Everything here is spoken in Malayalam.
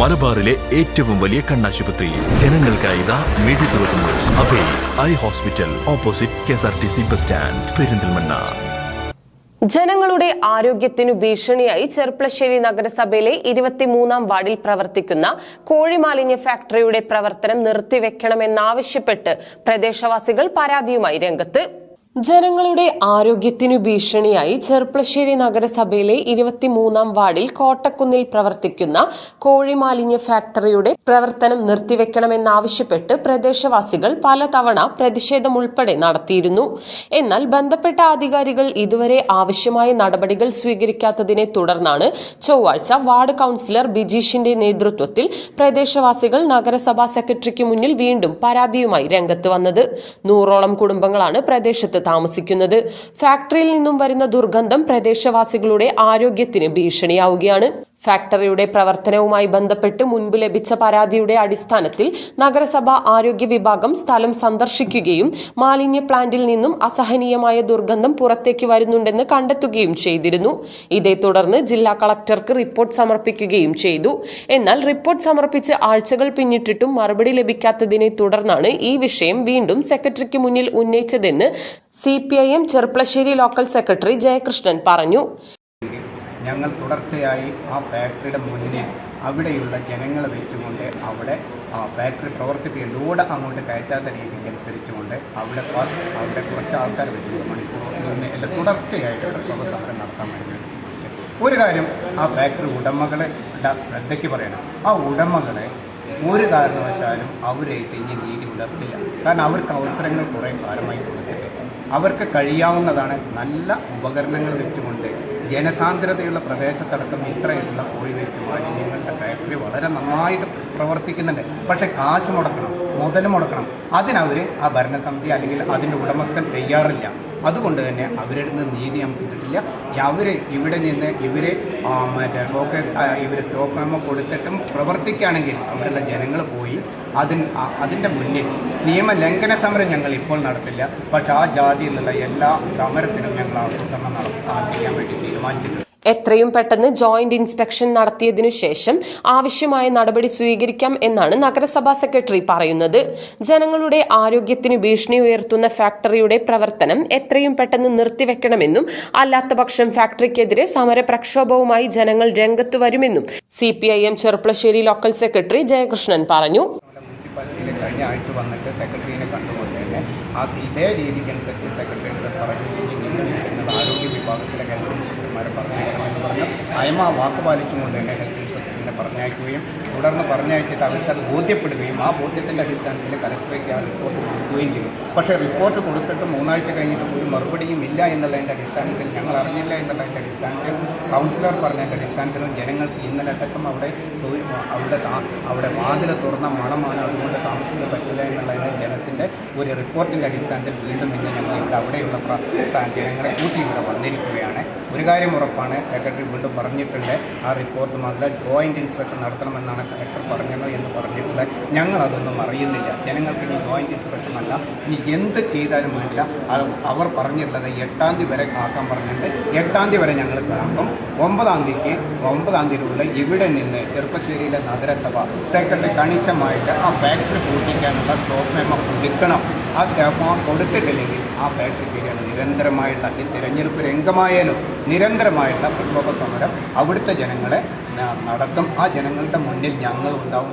മലബാറിലെ ഏറ്റവും വലിയ കണ്ണാശുപത്രി. ജനങ്ങൾക്കായി ഇതാ തുറക്കുന്നു. Abhay eye hospital opposite K S R T C bus stand Perinthalmanna. ജനങ്ങളുടെ ആരോഗ്യത്തിനു ഭീഷണിയായി ചെർപ്പളശ്ശേരി നഗരസഭയിലെ ഇരുപത്തിമൂന്നാം വാർഡിൽ പ്രവർത്തിക്കുന്ന കോഴിമാലിന്യ ഫാക്ടറിയുടെ പ്രവർത്തനം നിർത്തിവെക്കണമെന്നാവശ്യപ്പെട്ട് പ്രദേശവാസികൾ പരാതിയുമായി രംഗത്ത്. ജനങ്ങളുടെ ആരോഗ്യത്തിനു ഭീഷണിയായി ചെർപ്പളശ്ശേരി നഗരസഭയിലെ ഇരുപത്തിമൂന്നാം വാർഡിൽ കോട്ടക്കുന്നിൽ പ്രവർത്തിക്കുന്ന കോഴിമാലിന്യ ഫാക്ടറിയുടെ പ്രവർത്തനം നിർത്തിവെക്കണമെന്നാവശ്യപ്പെട്ട് പ്രദേശവാസികൾ പലതവണ പ്രതിഷേധം ഉൾപ്പെടെ നടത്തിയിരുന്നു. എന്നാൽ ബന്ധപ്പെട്ട അധികാരികൾ ഇതുവരെ ആവശ്യമായ നടപടികൾ സ്വീകരിക്കാത്തതിനെ തുടർന്നാണ് ചൊവ്വാഴ്ച വാർഡ് കൗൺസിലർ ബിജീഷിന്റെ നേതൃത്വത്തിൽ പ്രദേശവാസികൾ നഗരസഭാ സെക്രട്ടറിക്ക് മുന്നിൽ വീണ്ടും പരാതിയുമായി രംഗത്ത് വന്നത്. നൂറോളം കുടുംബങ്ങളാണ് പ്രദേശത്ത് താമസിക്കുന്നത്. ഫാക്ടറിയിൽ നിന്നും വരുന്ന ദുർഗന്ധം പ്രദേശവാസികളുടെ ആരോഗ്യത്തിന് ഭീഷണിയാവുകയാണ്. ഫാക്ടറിയുടെ പ്രവർത്തനവുമായി ബന്ധപ്പെട്ട് മുൻപ് ലഭിച്ച പരാതിയുടെ അടിസ്ഥാനത്തിൽ നഗരസഭാ ആരോഗ്യ വിഭാഗം സ്ഥലം സന്ദർശിക്കുകയും മാലിന്യ പ്ലാന്റിൽ നിന്നും അസഹനീയമായ ദുർഗന്ധം പുറത്തേക്ക് വരുന്നുണ്ടെന്ന് കണ്ടെത്തുകയും ചെയ്തിരുന്നു. ഇതേ തുടർന്ന് ജില്ലാ കളക്ടർക്ക് റിപ്പോർട്ട് സമർപ്പിക്കുകയും ചെയ്തു. എന്നാൽ റിപ്പോർട്ട് സമർപ്പിച്ച് ആഴ്ചകൾ പിന്നിട്ടിട്ടും മറുപടി ലഭിക്കാത്തതിനെ തുടർന്നാണ് ഈ വിഷയം വീണ്ടും സെക്രട്ടറിക്ക് മുന്നിൽ ഉന്നയിച്ചതെന്ന് C P I M Cherpulassery local secretary Jayakrishnan പറഞ്ഞു. ഞങ്ങൾ തുടർച്ചയായി ആ ഫാക്ടറിയുടെ മുന്നിൽ അവിടെയുള്ള ജനങ്ങളെ വെച്ചുകൊണ്ട് അവിടെ ആ ഫാക്ടറി പ്രവർത്തിപ്പിക്കുക ലോഡ് അങ്ങോട്ട് കയറ്റാത്ത രീതിക്ക് അനുസരിച്ചുകൊണ്ട് അവിടെ അവിടെ കുറച്ച് ആൾക്കാർ വെച്ചുകൊണ്ട് മണിക്കൂർ അല്ല തുടർച്ചയായിട്ട് പ്രക്ഷോഭ സമരം നടത്താൻ വേണ്ടി ഒരു കാര്യം ആ ഫാക്ടറി ഉടമകളെ ശ്രദ്ധയ്ക്ക് പറയണം. ആ ഉടമകളെ ഒരു കാരണവശാലും അവരെ ഇനി നീതി പുലർത്തില്ല. കാരണം അവർക്ക് അവസരങ്ങൾ കുറേ കാലമായി കൊടുത്തിട്ട് അവർക്ക് കഴിയാവുന്നതാണ് നല്ല ഉപകരണങ്ങൾ വെച്ചുകൊണ്ട് ജനസാന്ദ്രതയുള്ള പ്രദേശത്തടക്കം ഇത്രയുള്ള പോയി വേസ്റ്റ് മാലിന്യങ്ങളുടെ ഫാക്ടറി വളരെ നന്നായിട്ട് പ്രവർത്തിക്കുന്നുണ്ട്. പക്ഷേ കാശ് മുടക്കണം. മുതൽ മുടക്കണം. അതിനവർ ആ ഭരണസമിതി അല്ലെങ്കിൽ അതിന്റെ ഉടമസ്ഥൻ തയ്യാറില്ല. അതുകൊണ്ട് തന്നെ അവരുടെ നിന്ന് നീതി നമുക്ക് കിട്ടില്ല. അവർ ഇവിടെ നിന്ന് ഇവർ മറ്റേ ഷോക്കേസ് ഇവർ സ്റ്റോക്ക് മെമ്മോ കൊടുത്തിട്ടും പ്രവർത്തിക്കുകയാണെങ്കിൽ അവിടെയുള്ള ജനങ്ങൾ പോയി അതിൻ അതിന്റെ മുന്നിൽ നിയമലംഘന സമരം ഞങ്ങൾ ഇപ്പോൾ നടത്തില്ല. പക്ഷെ ആ ജാതിയിലുള്ള എല്ലാ സമരത്തിനും ഞങ്ങൾ ആസൂത്രണം നടത്താൻ ചെയ്യാൻ വേണ്ടി തീരുമാനിച്ചിട്ടുണ്ട്. എത്രയും പെട്ടെന്ന് ജോയിന്റ് ഇൻസ്പെക്ഷൻ നടത്തിയതിനു ശേഷം ആവശ്യമായ നടപടി സ്വീകരിക്കാം എന്നാണ് നഗരസഭാ സെക്രട്ടറി പറയുന്നത്. ജനങ്ങളുടെ ആരോഗ്യത്തിന് ഭീഷണി ഉയർത്തുന്ന ഫാക്ടറിയുടെ പ്രവർത്തനം എത്രയും പെട്ടെന്ന് നിർത്തിവെക്കണമെന്നും അല്ലാത്തപക്ഷം ഫാക്ടറിക്കെതിരെ സമര പ്രക്ഷോഭവുമായി ജനങ്ങൾ രംഗത്തു വരുമെന്നും C Cherpulassery local secretary Jayakrishnan പറഞ്ഞു. ആഴ്ച വന്നിട്ട് സെക്രട്ടറിനെ കണ്ടുകൊണ്ട് തന്നെ ആ ഇതേ രീതിക്കനുസരിച്ച് സെക്രട്ടറി പറഞ്ഞു നിങ്ങൾ ആരോഗ്യ വിഭാഗത്തിലെ ഹെൽത്ത് ഇൻസ്പെക്ടർമാരെ പറഞ്ഞേക്കണമെന്ന് പറഞ്ഞു. അയമ വാക്ക് പാലിച്ചുകൊണ്ട് തന്നെ ഹെൽത്ത് ഇൻസ്പെക്ടറിനെ പറഞ്ഞയക്കുകയും തുടർന്ന് പറഞ്ഞയച്ചിട്ട് അവർക്കത് ബോധ്യപ്പെടുകയും ആ ബോധ്യത്തിന്റെ അടിസ്ഥാനത്തിൽ കലക്ടറേക്ക് ആ റിപ്പോർട്ട് കൊടുക്കുകയും ചെയ്യും പക്ഷേ റിപ്പോർട്ട് കൊടുത്തിട്ട് മൂന്നാഴ്ച കഴിഞ്ഞിട്ട് ഒരു മറുപടിയും ഇല്ല എന്നുള്ളതിന്റെ അടിസ്ഥാനത്തിൽ ഞങ്ങൾ അറിഞ്ഞില്ല എന്നുള്ളതിന്റെ അടിസ്ഥാനത്തിൽ കൗൺസിലർ പറഞ്ഞതിന്റെ അടിസ്ഥാനത്തിലും ജനങ്ങൾക്ക് ഇന്നലെ അടക്കം അവിടെ അവിടെ അവിടെ വാതിൽ തുറന്ന മണമാണ് അതുകൊണ്ട് താമസിക്കാൻ പറ്റില്ല എന്നുള്ളതിന് ജനത്തിന്റെ ഒരു റിപ്പോർട്ടിന്റെ അടിസ്ഥാനത്തിൽ വീണ്ടും ഇന്ന് ഞങ്ങൾ ഇവിടെ അവിടെയുള്ള ജനങ്ങളെ കൂട്ടി ഇവിടെ വന്നിരിക്കുകയാണ്. ഒരു കാര്യം ഉറപ്പാണ് സെക്രട്ടറി വീണ്ടും പറഞ്ഞിട്ടുണ്ട് ആ റിപ്പോർട്ട് മാത്രമല്ല ജോയിന്റ് ഇൻസ്പെക്ഷൻ നടത്തണമെന്നാണ് കലക്ടർ പറഞ്ഞത് എന്ന് പറഞ്ഞിട്ടുള്ളത് ഞങ്ങളതൊന്നും അറിയുന്നില്ല. ജനങ്ങൾക്ക് ഇനി ജോയിന്റ് ഇൻസ്പെക്ഷൻ അല്ല. ഇനി എന്ത് ചെയ്താലും വേണ്ടില്ല. അത് അവർ പറഞ്ഞിട്ടുള്ളത് എട്ടാം തീയതി വരെ കാക്കാൻ പറഞ്ഞിട്ടുണ്ട്. എട്ടാം തീയതി വരെ ഞങ്ങൾ കാക്കും ഒമ്പതാം തീയതിക്ക് ഒമ്പതാം തീയതിയിലുള്ള ഇവിടെ നിന്ന് ചെറുപ്പശ്ശേരിയിലെ നഗരസഭ സെക്രട്ടറി കണിശമായിട്ട് ആ ഫാക്ടറി പൂട്ടിക്കാനുള്ള സ്റ്റോപ്പ് മെമ്മോ കൊടുക്കണം. ആ സ്റ്റാഫ് ഫോം കൊടുത്തിട്ടില്ലെങ്കിൽ ആ ഫാക്ടറിക്ക് നിരന്തരമായിട്ടുള്ള ഈ തിരഞ്ഞെടുപ്പ് രംഗമായാലും നിരന്തരമായിട്ടുള്ള പ്രക്ഷോഭ സമരം അവിടുത്തെ ജനങ്ങളെ നടത്തും. ആ ജനങ്ങളുടെ മുന്നിൽ ഞങ്ങൾ ഉണ്ടാവും